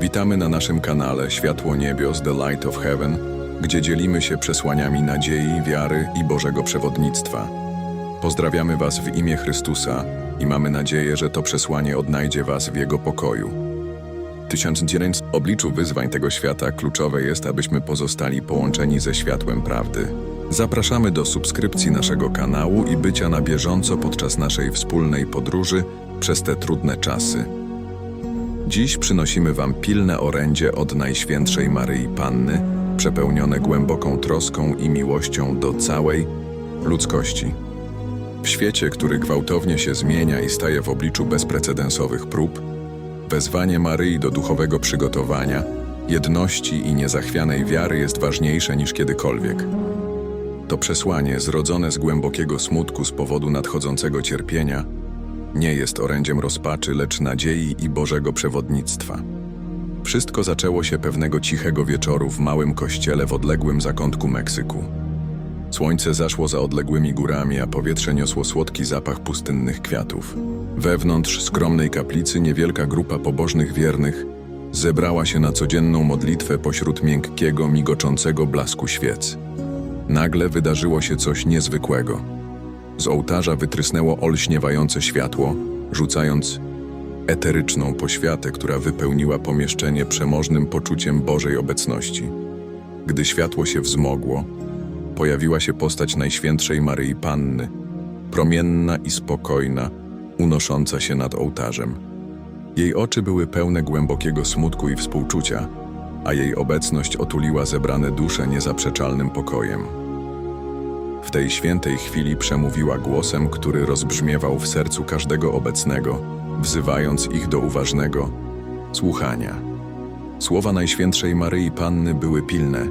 Witamy na naszym kanale Światło Niebios The Light of Heaven, gdzie dzielimy się przesłaniami nadziei, wiary i Bożego przewodnictwa. Pozdrawiamy Was w imię Chrystusa i mamy nadzieję, że to przesłanie odnajdzie Was w Jego pokoju. Tysiąc dzień w obliczu wyzwań tego świata kluczowe jest, abyśmy pozostali połączeni ze światłem prawdy. Zapraszamy do subskrypcji naszego kanału i bycia na bieżąco podczas naszej wspólnej podróży przez te trudne czasy. Dziś przynosimy Wam pilne orędzie od Najświętszej Maryi Panny, przepełnione głęboką troską i miłością do całej ludzkości. W świecie, który gwałtownie się zmienia i staje w obliczu bezprecedensowych prób, wezwanie Maryi do duchowego przygotowania, jedności i niezachwianej wiary jest ważniejsze niż kiedykolwiek. To przesłanie, zrodzone z głębokiego smutku z powodu nadchodzącego cierpienia, nie jest orędziem rozpaczy, lecz nadziei i Bożego przewodnictwa. Wszystko zaczęło się pewnego cichego wieczoru w małym kościele w odległym zakątku Meksyku. Słońce zaszło za odległymi górami, a powietrze niosło słodki zapach pustynnych kwiatów. Wewnątrz skromnej kaplicy niewielka grupa pobożnych wiernych zebrała się na codzienną modlitwę pośród miękkiego, migoczącego blasku świec. Nagle wydarzyło się coś niezwykłego. Z ołtarza wytrysnęło olśniewające światło, rzucając eteryczną poświatę, która wypełniła pomieszczenie przemożnym poczuciem Bożej obecności. Gdy światło się wzmogło, pojawiła się postać Najświętszej Maryi Panny, promienna i spokojna, unosząca się nad ołtarzem. Jej oczy były pełne głębokiego smutku i współczucia, a jej obecność otuliła zebrane dusze niezaprzeczalnym pokojem. W tej świętej chwili przemówiła głosem, który rozbrzmiewał w sercu każdego obecnego, wzywając ich do uważnego słuchania. Słowa Najświętszej Maryi Panny były pilne.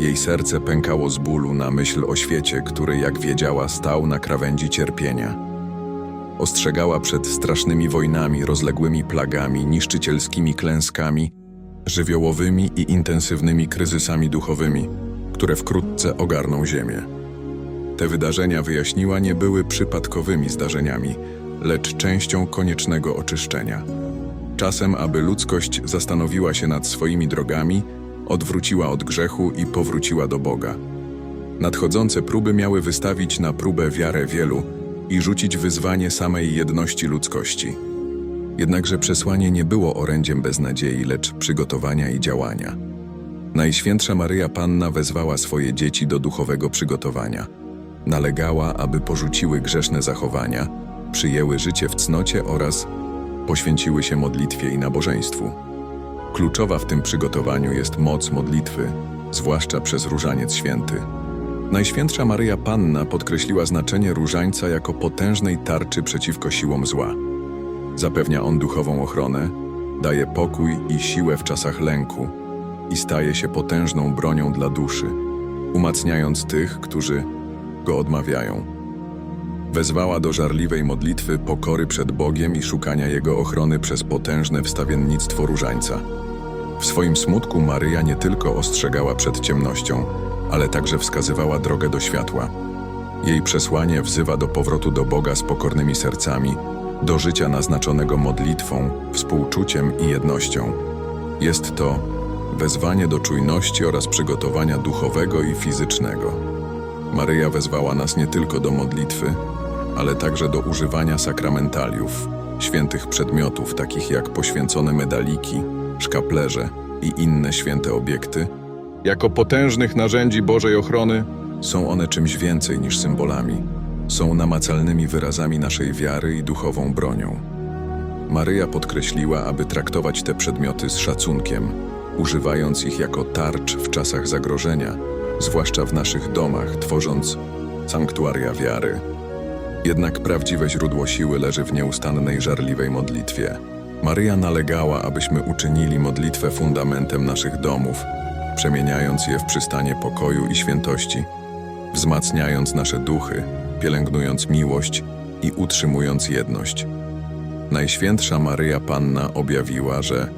Jej serce pękało z bólu na myśl o świecie, który, jak wiedziała, stał na krawędzi cierpienia. Ostrzegała przed strasznymi wojnami, rozległymi plagami, niszczycielskimi klęskami, żywiołowymi i intensywnymi kryzysami duchowymi, które wkrótce ogarną Ziemię. Te wydarzenia wyjaśniła nie były przypadkowymi zdarzeniami, lecz częścią koniecznego oczyszczenia. Czasem, aby ludzkość zastanowiła się nad swoimi drogami, odwróciła od grzechu i powróciła do Boga. Nadchodzące próby miały wystawić na próbę wiarę wielu i rzucić wyzwanie samej jedności ludzkości. Jednakże przesłanie nie było orędziem beznadziei, lecz przygotowania i działania. Najświętsza Maryja Panna wezwała swoje dzieci do duchowego przygotowania. Nalegała, aby porzuciły grzeszne zachowania, przyjęły życie w cnocie oraz poświęciły się modlitwie i nabożeństwu. Kluczowa w tym przygotowaniu jest moc modlitwy, zwłaszcza przez Różaniec Święty. Najświętsza Maryja Panna podkreśliła znaczenie różańca jako potężnej tarczy przeciwko siłom zła. Zapewnia on duchową ochronę, daje pokój i siłę w czasach lęku i staje się potężną bronią dla duszy, umacniając tych, którzy go odmawiają. Wezwała do żarliwej modlitwy, pokory przed Bogiem i szukania Jego ochrony przez potężne wstawiennictwo różańca. W swoim smutku Maryja nie tylko ostrzegała przed ciemnością, ale także wskazywała drogę do światła. Jej przesłanie wzywa do powrotu do Boga z pokornymi sercami, do życia naznaczonego modlitwą, współczuciem i jednością. Jest to wezwanie do czujności oraz przygotowania duchowego i fizycznego. Maryja wezwała nas nie tylko do modlitwy, ale także do używania sakramentaliów, świętych przedmiotów, takich jak poświęcone medaliki, szkaplerze i inne święte obiekty. Jako potężnych narzędzi Bożej ochrony są one czymś więcej niż symbolami. Są namacalnymi wyrazami naszej wiary i duchową bronią. Maryja podkreśliła, aby traktować te przedmioty z szacunkiem, używając ich jako tarcz w czasach zagrożenia, zwłaszcza w naszych domach, tworząc sanktuaria wiary. Jednak prawdziwe źródło siły leży w nieustannej, żarliwej modlitwie. Maryja nalegała, abyśmy uczynili modlitwę fundamentem naszych domów, przemieniając je w przystanie pokoju i świętości, wzmacniając nasze duchy, pielęgnując miłość i utrzymując jedność. Najświętsza Maryja Panna objawiła, że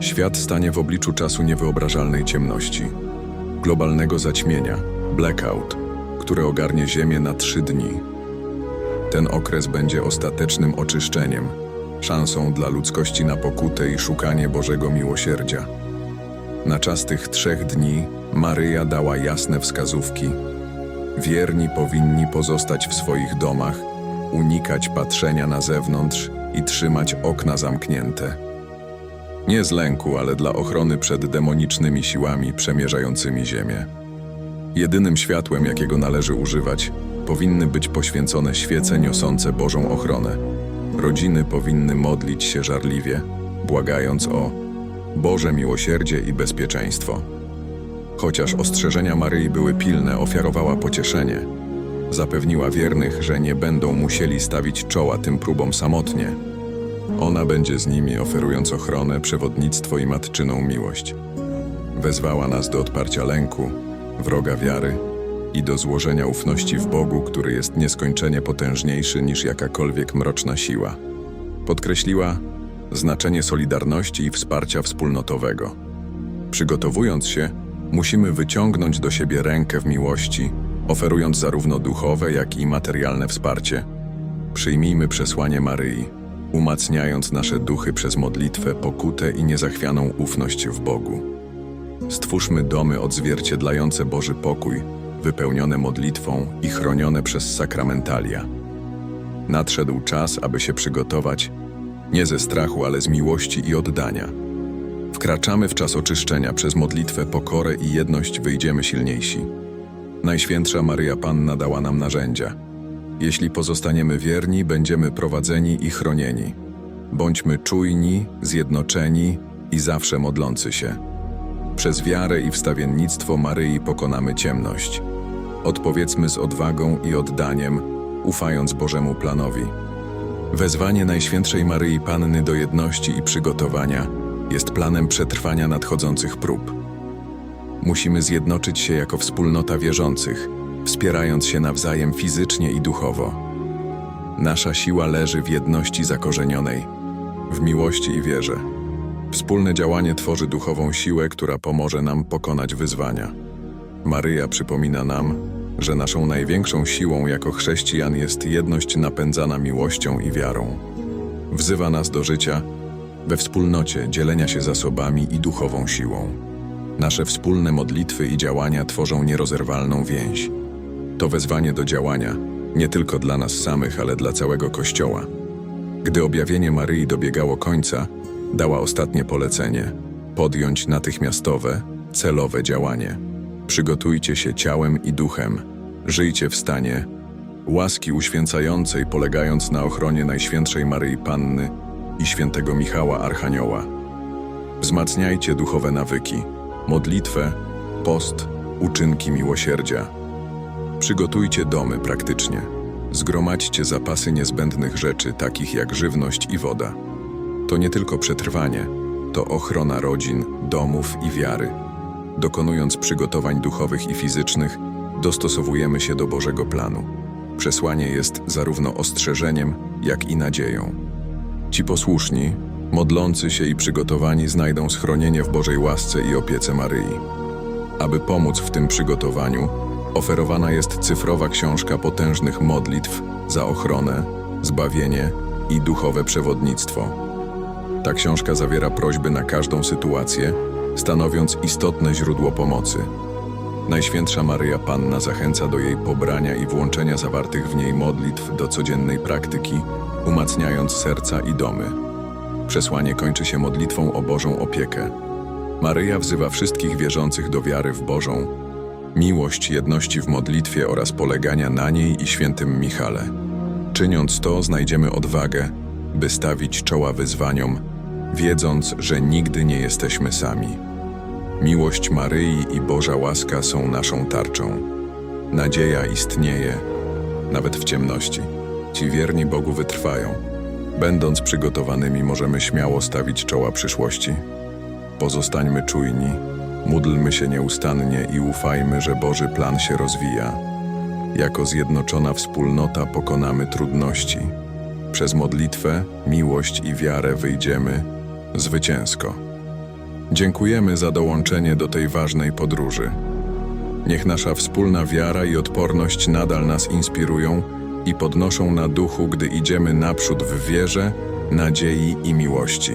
świat stanie w obliczu czasu niewyobrażalnej ciemności, globalnego zaćmienia, blackout, które ogarnie Ziemię na trzy dni. Ten okres będzie ostatecznym oczyszczeniem, szansą dla ludzkości na pokutę i szukanie Bożego miłosierdzia. Na czas tych trzech dni Maryja dała jasne wskazówki. Wierni powinni pozostać w swoich domach, unikać patrzenia na zewnątrz i trzymać okna zamknięte. Nie z lęku, ale dla ochrony przed demonicznymi siłami przemierzającymi ziemię. Jedynym światłem, jakiego należy używać, powinny być poświęcone świece niosące Bożą ochronę. Rodziny powinny modlić się żarliwie, błagając o Boże miłosierdzie i bezpieczeństwo. Chociaż ostrzeżenia Maryi były pilne, ofiarowała pocieszenie. Zapewniła wiernych, że nie będą musieli stawić czoła tym próbom samotnie. Ona będzie z nimi, oferując ochronę, przewodnictwo i matczyną miłość. Wezwała nas do odparcia lęku, wroga wiary i do złożenia ufności w Bogu, który jest nieskończenie potężniejszy niż jakakolwiek mroczna siła. Podkreśliła znaczenie solidarności i wsparcia wspólnotowego. Przygotowując się, musimy wyciągnąć do siebie rękę w miłości, oferując zarówno duchowe, jak i materialne wsparcie. Przyjmijmy przesłanie Maryi, umacniając nasze duchy przez modlitwę, pokutę i niezachwianą ufność w Bogu. Stwórzmy domy odzwierciedlające Boży pokój, wypełnione modlitwą i chronione przez sakramentalia. Nadszedł czas, aby się przygotować, nie ze strachu, ale z miłości i oddania. Wkraczamy w czas oczyszczenia przez modlitwę, pokorę i jedność wyjdziemy silniejsi. Najświętsza Maryja Panna dała nam narzędzia. Jeśli pozostaniemy wierni, będziemy prowadzeni i chronieni. Bądźmy czujni, zjednoczeni i zawsze modlący się. Przez wiarę i wstawiennictwo Maryi pokonamy ciemność. Odpowiedzmy z odwagą i oddaniem, ufając Bożemu planowi. Wezwanie Najświętszej Maryi Panny do jedności i przygotowania jest planem przetrwania nadchodzących prób. Musimy zjednoczyć się jako wspólnota wierzących, wspierając się nawzajem fizycznie i duchowo. Nasza siła leży w jedności zakorzenionej, w miłości i wierze. Wspólne działanie tworzy duchową siłę, która pomoże nam pokonać wyzwania. Maryja przypomina nam, że naszą największą siłą jako chrześcijan jest jedność napędzana miłością i wiarą. Wzywa nas do życia we wspólnocie dzielenia się zasobami i duchową siłą. Nasze wspólne modlitwy i działania tworzą nierozerwalną więź. To wezwanie do działania nie tylko dla nas samych, ale dla całego Kościoła. Gdy objawienie Maryi dobiegało końca, dała ostatnie polecenie podjąć natychmiastowe, celowe działanie. Przygotujcie się ciałem i duchem, żyjcie w stanie łaski uświęcającej, polegając na ochronie Najświętszej Maryi Panny i świętego Michała Archanioła. Wzmacniajcie duchowe nawyki, modlitwę, post, uczynki miłosierdzia. Przygotujcie domy praktycznie. Zgromadźcie zapasy niezbędnych rzeczy, takich jak żywność i woda. To nie tylko przetrwanie, to ochrona rodzin, domów i wiary. Dokonując przygotowań duchowych i fizycznych, dostosowujemy się do Bożego planu. Przesłanie jest zarówno ostrzeżeniem, jak i nadzieją. Ci posłuszni, modlący się i przygotowani znajdą schronienie w Bożej łasce i opiece Maryi. Aby pomóc w tym przygotowaniu, oferowana jest cyfrowa książka potężnych modlitw za ochronę, zbawienie i duchowe przewodnictwo. Ta książka zawiera prośby na każdą sytuację, stanowiąc istotne źródło pomocy. Najświętsza Maryja Panna zachęca do jej pobrania i włączenia zawartych w niej modlitw do codziennej praktyki, umacniając serca i domy. Przesłanie kończy się modlitwą o Bożą opiekę. Maryja wzywa wszystkich wierzących do wiary w Bożą, miłość, jedności w modlitwie oraz polegania na niej i świętym Michale. Czyniąc to, znajdziemy odwagę, by stawić czoła wyzwaniom, wiedząc, że nigdy nie jesteśmy sami. Miłość Maryi i Boża łaska są naszą tarczą. Nadzieja istnieje, nawet w ciemności. Ci wierni Bogu wytrwają. Będąc przygotowanymi, możemy śmiało stawić czoła przyszłości. Pozostańmy czujni, módlmy się nieustannie i ufajmy, że Boży plan się rozwija. Jako zjednoczona wspólnota pokonamy trudności. Przez modlitwę, miłość i wiarę wyjdziemy zwycięsko. Dziękujemy za dołączenie do tej ważnej podróży. Niech nasza wspólna wiara i odporność nadal nas inspirują i podnoszą na duchu, gdy idziemy naprzód w wierze nadziei i miłości.